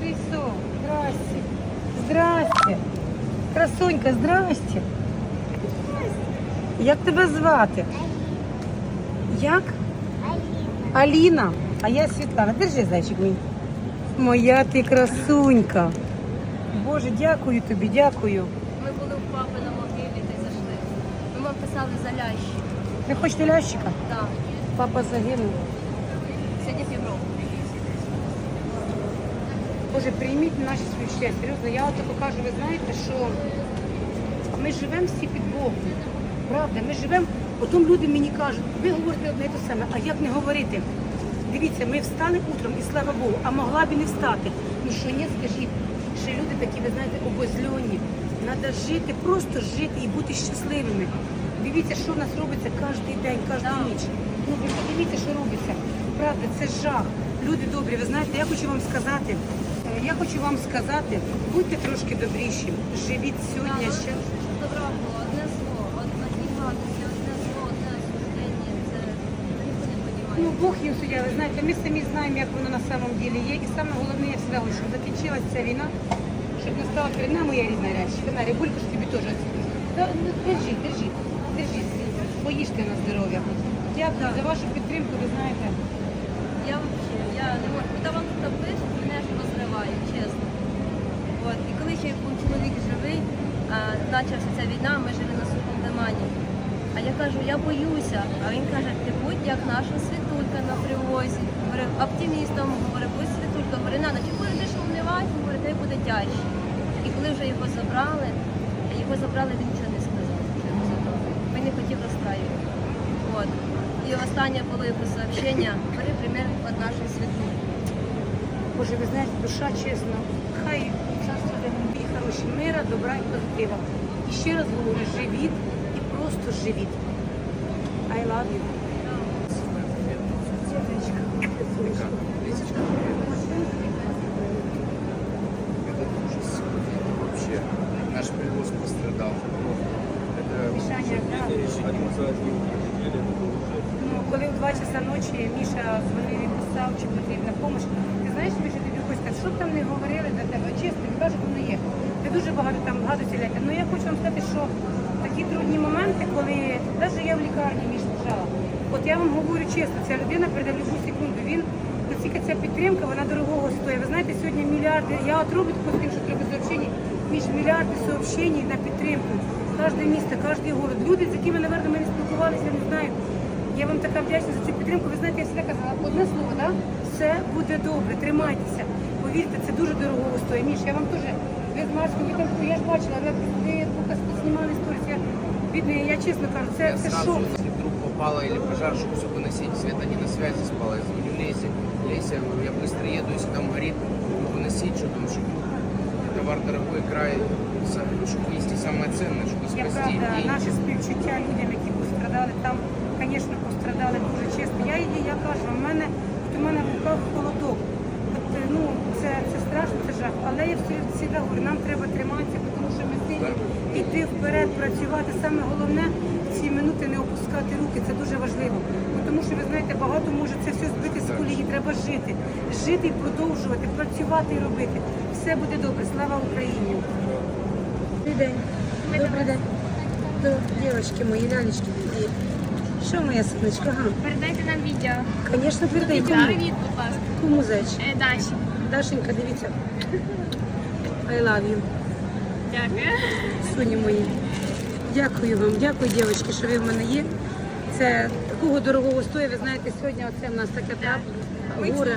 Прийшов. Здрасте. Здрасте. Красунька, здрасте. Як тебе звати? Як? Аліна. А я Світлана. Держи, зайчик мій. Моя ти красунька. Боже, дякую тобі, дякую. Ми були у папи на могилі та й зайшли. Ми вам писали за лящі. Ви хочете лящика? Так. Папа загинув. Сьогодні півроку. Боже, прийміть наші співчуття. Серйозно, я от покажу, ви знаєте, що ми живемо всі під Богом. Правда, ми живемо, потім люди мені кажуть, ви говорите одне і те саме, а як не говорити? Дивіться, ми встали утром, і слава Богу, а могла б і не встати. Ну що ні, скажіть, що люди такі, ви знаєте, обозльоні. Треба жити, просто жити і бути щасливими. Дивіться, що в нас робиться кожен день, кожну ніч. Ну ви подивіться, що робиться. Правда, це жах. Люди добрі, ви знаєте, я хочу вам сказати, я хочу вам сказати, будьте трошки добріші, живіть сьогодні ще. ну, було, одне зло, одна дві одне зло, одне осуждення. Це ніхто не Ну. Бог їм суддя, ви знаєте, ми самі знаємо, як воно на самом деле є. І саме головне, я всегда говорю, щоб закінчилась ця війна, щоб настала перед нами моя рідна речь. Фонарі, булька ж тобі теж. Та, ну, Держи, держи, держи, поїжте на здоров'я. Дякую за вашу підтримку, ви знаєте. Я взагалі, я не можу. Коли вам тут пишуть, мене аж розриває, чесно. Ще був чоловік живий, почався ця війна, ми жили на сухому лимані. А я кажу, я боюся. А він каже, ти будь як наша світулька на привозі. Говорив, оптимістом, говорив, будь світулька. Говорить, Нана, чи будеш умнівати? Говорить, ти буде тяжче. І коли вже його забрали, його забрали, він нічого не сказав. Він не хотів розстраювати. От. І останнє було його сообщення, бери примір від нашої світулі. Боже, ви знаєте, душа чесна, хай часто де мира, добра і позитива. І ще раз говорю, живіть і просто живіть. I love you. Это. Наш привоз пострадал. Ну, коли в 2 часа ночі Міша дзвонив і писав, чи потрібна допомога. Ти знаєш, Міша, тобі сказати, що б там не говорили для тебе, чесно, він каже, воно є. Дуже багато там багато ціляєте. Ну я хочу вам сказати, що такі трудні моменти, коли навіть я в лікарні Міш лежала. От я вам говорю чесно, ця людина передає любу секунду. Він наскільки ця підтримка, вона дорогого стоїть. Ви знаєте, сьогодні мільярди. Я от роблю тим, що треба сообщень, між мільярди сообщень на підтримку. Кожне місто, кожен город. Люди, з якими, напевно, ми спілкувалися, я не знаю. Я вам така вдячна за цю підтримку. Ви знаєте, я завжди казала, одне слово, да? все буде добре, тримайтеся. Повірте, це дуже дорого стоїть. Міш, я вам теж, ви з Машкою, ви там, я ж бачила, ви, ви Лука знімали сторіс. Я, бідне, я чесно кажу, це, Я це сразу, шок. если вдруг попало или пожар, чтобы все выносить. Света не на связи спала. Я звоню Лесе. Леся, я говорю, я быстро еду, если там горит, буду выносить, что там, чтобы товар дорогой, край, чтобы вынести самое ценное, чтобы Я спасти правда, деньги. наші співчуття людям, які пострадали там, звісно, пострадали дуже чесно. Я її, я кажу, в мене от у мене в руках холодок. От, е, ну, це, це страшно, це жах. Але я всі- говорю, нам треба триматися, тому що ми сильні йти вперед, працювати. Саме головне в ці минути не опускати руки. Це дуже важливо. Тому що ви знаєте, багато може це все збити з колії. Треба жити, жити і продовжувати, працювати і робити. Все буде добре. Слава Україні! Добрий день. Добрий день. До дівчатки мої, лялечки. Що моя сонечка? Ага. Передайте нам відео. Звісно, передай. Кому? Привіт, будь ласка. Кому зайчик? Е, Даші. Дашенька, дивіться. I love you. Дякую. Соні мої. Дякую вам, дякую, дівчатки, що ви в мене є. Це такого дорогого стоїть. Ви знаєте, сьогодні оце в нас таке трап, горе.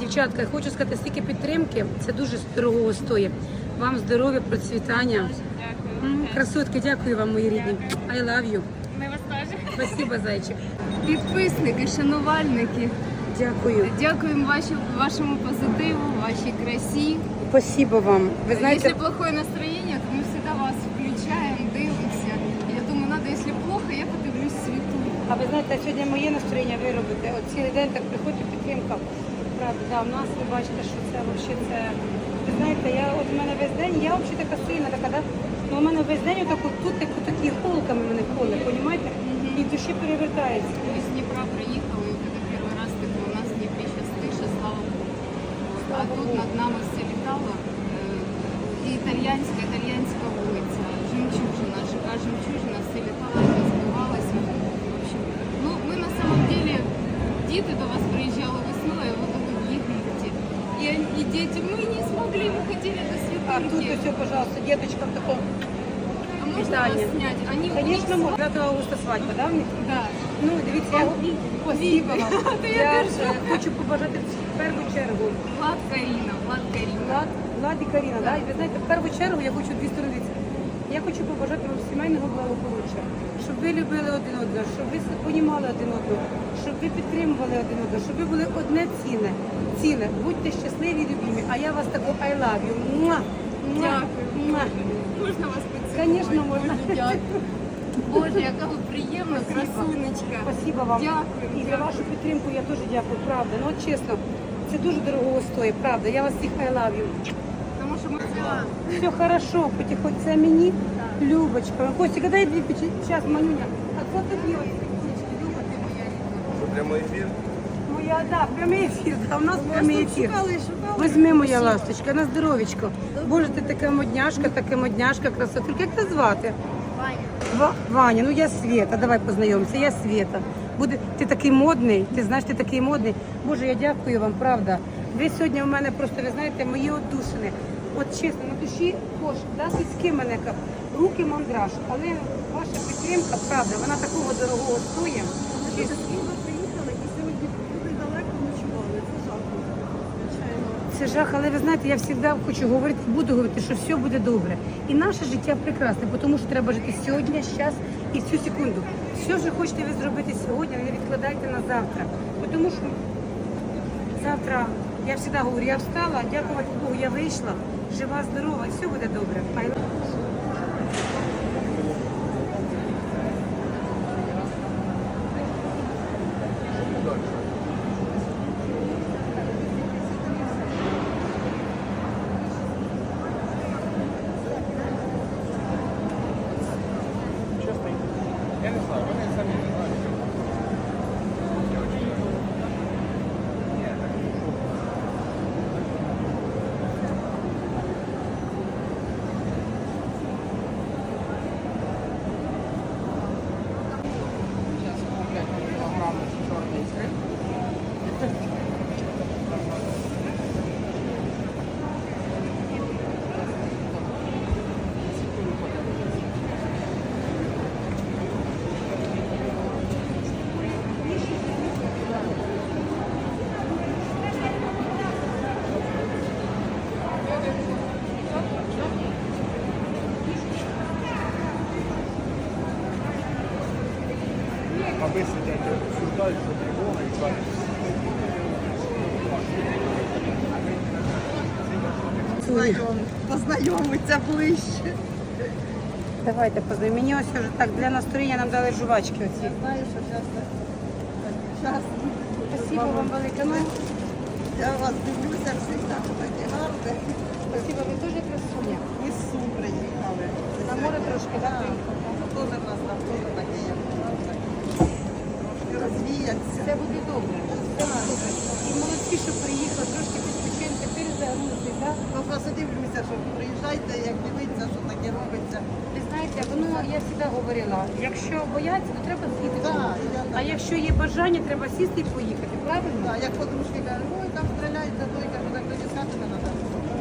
Дівчатка, я хочу сказати, стільки підтримки, це дуже дорогого стоїть. Вам здоров'я, процвітання. Дякую. Красотки, дякую вам, мої рідні. I love you. Ми вас теж. Спасибо, зайчик. Підписники, шанувальники, Дякую. дякуємо вашому позитиву, вашій красі. Спасибо вам. Ви знаєте, Если плохое настроение, то мы всегда вас включаем, дивимося. Я думаю, надо, если плохо, я подивлюсь світу. а ви знаєте, сьогодні моє настроєння ви робите. От цілий день так приходить підтримка. Правда, да, в нас ви бачите, що це взагалі це. Ви знаєте, я от у мене весь день, я взагалі така сильна, така, да? Ну у мене весь день отак, от тут так, такі холками мене коле, розумієте? І душі перевертається. Ми з Дніпра приїхали, і коли перший раз таке у нас в Дніпрі зараз тиша, слава Богу. А тут над нами все літало. Е, І італьянська, італьянська вулиця, жемчужина, жива жемчужина, все літало, все збивалося. Ну, ми на самом деле, діти до вас приїжджали весною, ви тут їдете. І, і діти, ми не змогли, ми хотіли до А тут світанки. все, пожалуйста, деточка в таком. А можна вас Вітання. зняти? Они Конечно, у них- 9 августа свадьба, да, в них? Да. Ну, дивіться, я спасибо вам. Я ж, хочу побажати в першу чергу. Влад Каріна, Влад Каріна. Влад, Влад і Каріна, да? І ви знаєте, в першу чергу я хочу дві сторони. Я хочу побажати вам сімейного благополуччя, щоб ви любили один одного, щоб ви понімали один одного, щоб ви підтримували один одного, щоб ви були одне ціле. Ціле. Будьте щасливі і любімі. А я вас таку I love you. Дякую. Можна вас поцілувати? Конечно, можна. Дуже Дякую. Боже, яка ви приємна, красунечка. Спасибо вам. Дякую. І за вашу підтримку я дуже дякую, правда. Ну от чесно, це дуже дорого стоїть, правда. Я вас всіх I love you. Тому що ми Все хорошо, потихоньку. Це мені, Любочка. Костя, дай дві печі. Зараз, Манюня. А це тобі ось птички, Люба, ти моя рідна. Ефір. Моя, да, прямий ефір. Да, у нас прямий ефір. Возьми, моя ласточка, на здоровечко. Боже, ти така модняшка, така модняшка, красотулька. Як тебе звати? Ва- Ваня, ну я Света, давай познайомимося, я Света. Буде, ти такий модний, ти знаєш, ти такий модний. Боже, я дякую вам, правда. Ви сьогодні у мене просто, ви знаєте, мої отдушини. От чесно, на душі кош, да, сільські мене руки мандраж. Але ваша підтримка, правда, вона такого дорогого стоїть. Це жах, але ви знаєте, я завжди хочу говорити, буду говорити, що все буде добре. І наше життя прекрасне, тому що треба жити сьогодні, зараз і цю секунду. Все, що хочете ви зробити сьогодні, не відкладайте на завтра. Тому що завтра, я завжди говорю, я встала, дякувати Богу, я вийшла, жива, здорова, і все буде добре. ごめんなさい。А ви сидите, обсуждають, що тривога і так. познайомиться ближче. Давайте познайомимо. Мені ось вже так для настроєння нам дали жувачки оці. Знаю, що зараз час Спасибо вам велике. Ну, я вас дивлюся, всі так такі гарні. спасибо, ви дуже красуня. Із Сум приїхали. На море трошки, так? Теж в нас теж таке є. Розвіяться. Це буде добре. І молодці, що приїхали, трошки підпочинки, перезагнути, так? Ну, просто дивлюся, що приїжджайте, як дивитися, що таке робиться. Ви знаєте, воно, я завжди говорила, якщо бояться, то треба так. А якщо є бажання, треба сісти і поїхати, правильно? Так, як подружки кажуть, ой, там стріляють, за той кажу, так не треба.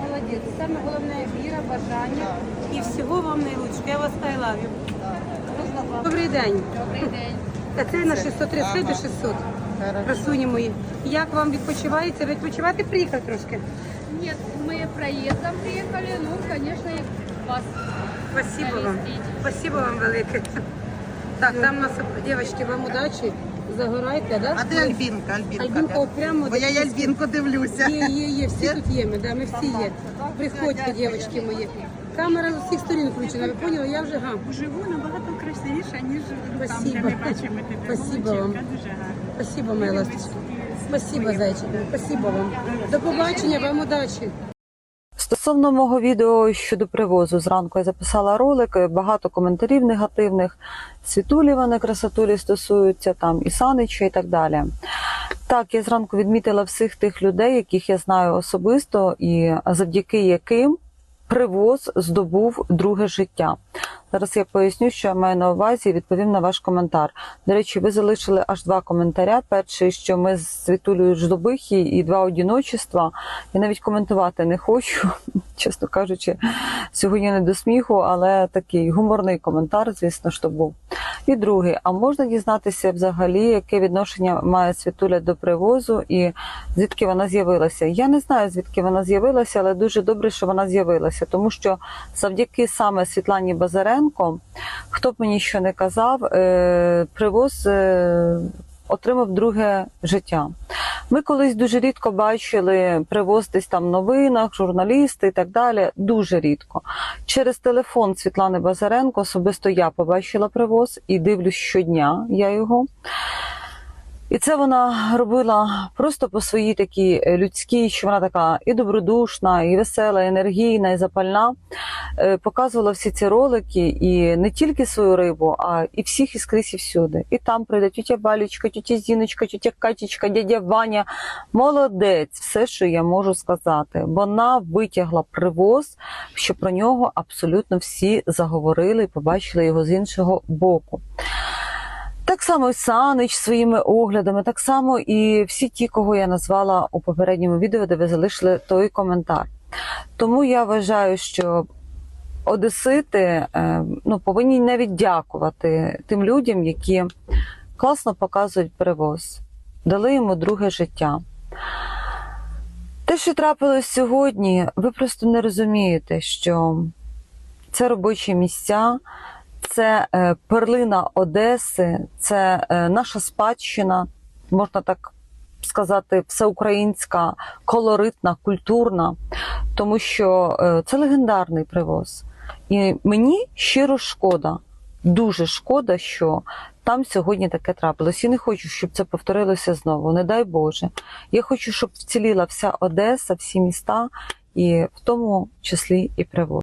Молодець. Саме головне віра, бажання і всього вам найлучше. Я вас вам? Добрий день. Добрий день. Та це на 630 до 600. Красуні мої. Як вам відпочивається? Ви відпочивати приїхали трошки? Нет, мы проездом приехали, ну, конечно, и вас. Спасибо вам. Спасибо вам велике. Так, там у нас, дівчатки, вам удачі. Загорайте, да? А де Альбінка? Альбінка. Альбінка де? прямо Бо я й Альбінку дивлюся. Є, є, є, всі тут є, ми, да, ми всі є. Приходьте, дівчатки мої. Камера з усіх сторін включена, ви поняли? Я вже гам. Живу набагато красивіше, ніж там, де ми бачимо тебе. Спасибо вам. Дуже гарна. Спасибо, моя ласточка. Спасибо, зайчик. Спасибо вам. До побачення, вам удачі. Стосовно мого відео щодо привозу, зранку я записала ролик, багато коментарів негативних. Світулі вони красотулі стосуються, там і Санича і так далі. Так, я зранку відмітила всіх тих людей, яких я знаю особисто, і завдяки яким привоз здобув друге життя. Зараз я поясню, що я маю на увазі, і відповім на ваш коментар. До речі, ви залишили аж два коментаря. Перший, що ми з Світулею Жлобихі і два одіночества. Я навіть коментувати не хочу, чесно кажучи, сьогодні не до сміху, але такий гуморний коментар, звісно, що був. І другий, а можна дізнатися взагалі, яке відношення має Світуля до привозу і звідки вона з'явилася? Я не знаю, звідки вона з'явилася, але дуже добре, що вона з'явилася, тому що завдяки саме Світлані Базаренко, хто б мені що не казав, е, привоз е, отримав друге життя. Ми колись дуже рідко бачили привоз десь там новинах, журналісти і так далі. Дуже рідко. Через телефон Світлани Базаренко особисто я побачила привоз і дивлюсь щодня я його. І це вона робила просто по своїй такій е, людській, що вона така і добродушна, і весела, і енергійна, і запальна. Е, Показувала всі ці ролики і не тільки свою рибу, а і всіх і скрізь і всюди. І там прийде тітя Балічка, тітя Зіночка, тітя Катічка, дядя Ваня. Молодець, все, що я можу сказати. Вона витягла привоз, що про нього абсолютно всі заговорили і побачили його з іншого боку. Так само і Санич своїми оглядами, так само і всі ті, кого я назвала у попередньому відео, де ви залишили той коментар. Тому я вважаю, що одесити е, ну, повинні навіть дякувати тим людям, які класно показують перевоз, дали йому друге життя. Те, що трапилось сьогодні, ви просто не розумієте, що це робочі місця, це е, перлина Одеси, це е, наша спадщина, можна так сказати, всеукраїнська, колоритна, культурна, тому що е, це легендарний привоз. І мені щиро шкода, дуже шкода, що там сьогодні таке трапилось. І не хочу, щоб це повторилося знову. Не дай Боже. Я хочу, щоб вціліла вся Одеса, всі міста, і в тому числі і привоз.